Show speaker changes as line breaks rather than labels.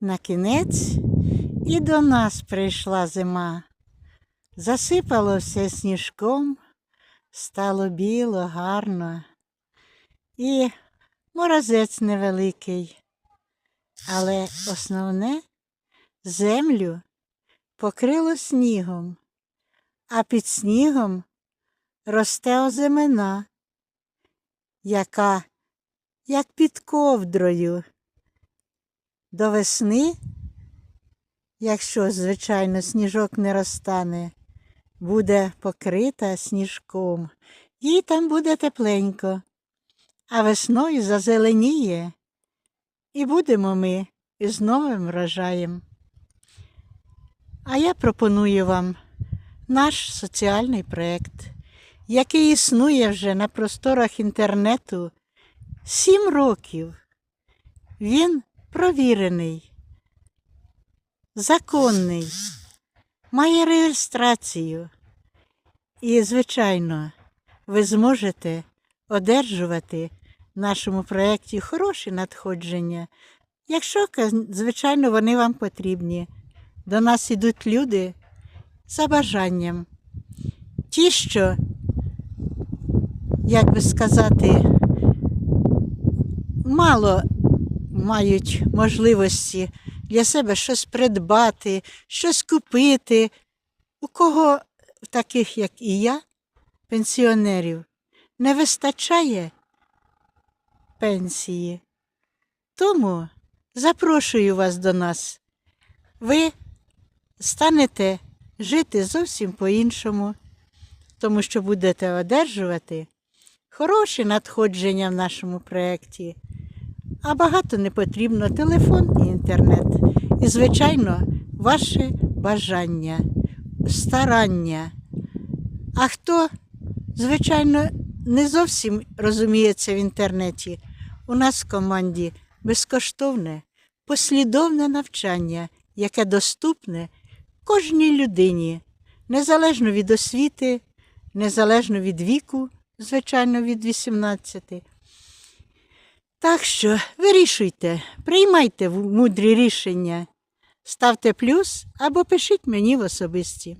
На кінець і до нас прийшла зима. Засипало все сніжком, стало біло, гарно. І морозець невеликий. Але основне землю покрило снігом, а під снігом росте озимина, яка, як під ковдрою, до весни, якщо, звичайно, сніжок не розтане, буде покрита сніжком, їй там буде тепленько, а весною зазеленіє, і будемо ми із новим врожаєм. А я пропоную вам наш соціальний проєкт, який існує вже на просторах інтернету сім років. Він провірений, законний, має реєстрацію. І, звичайно, ви зможете одержувати в нашому проєкті хороші надходження, якщо, звичайно, вони вам потрібні. До нас ідуть люди за бажанням. Ті, що, як би сказати, мало мають можливості для себе щось придбати, щось купити. У кого, таких як і я, пенсіонерів, не вистачає пенсії. Тому запрошую вас до нас. Ви станете жити зовсім по-іншому, тому що будете одержувати хороші надходження в нашому проєкті. А багато не потрібно телефон і інтернет. І, звичайно, ваше бажання, старання. А хто, звичайно, не зовсім розуміється в інтернеті, у нас в команді безкоштовне, послідовне навчання, яке доступне кожній людині, незалежно від освіти, незалежно від віку, звичайно, від 18. Так що вирішуйте, приймайте мудрі рішення, ставте плюс або пишіть мені в особисті.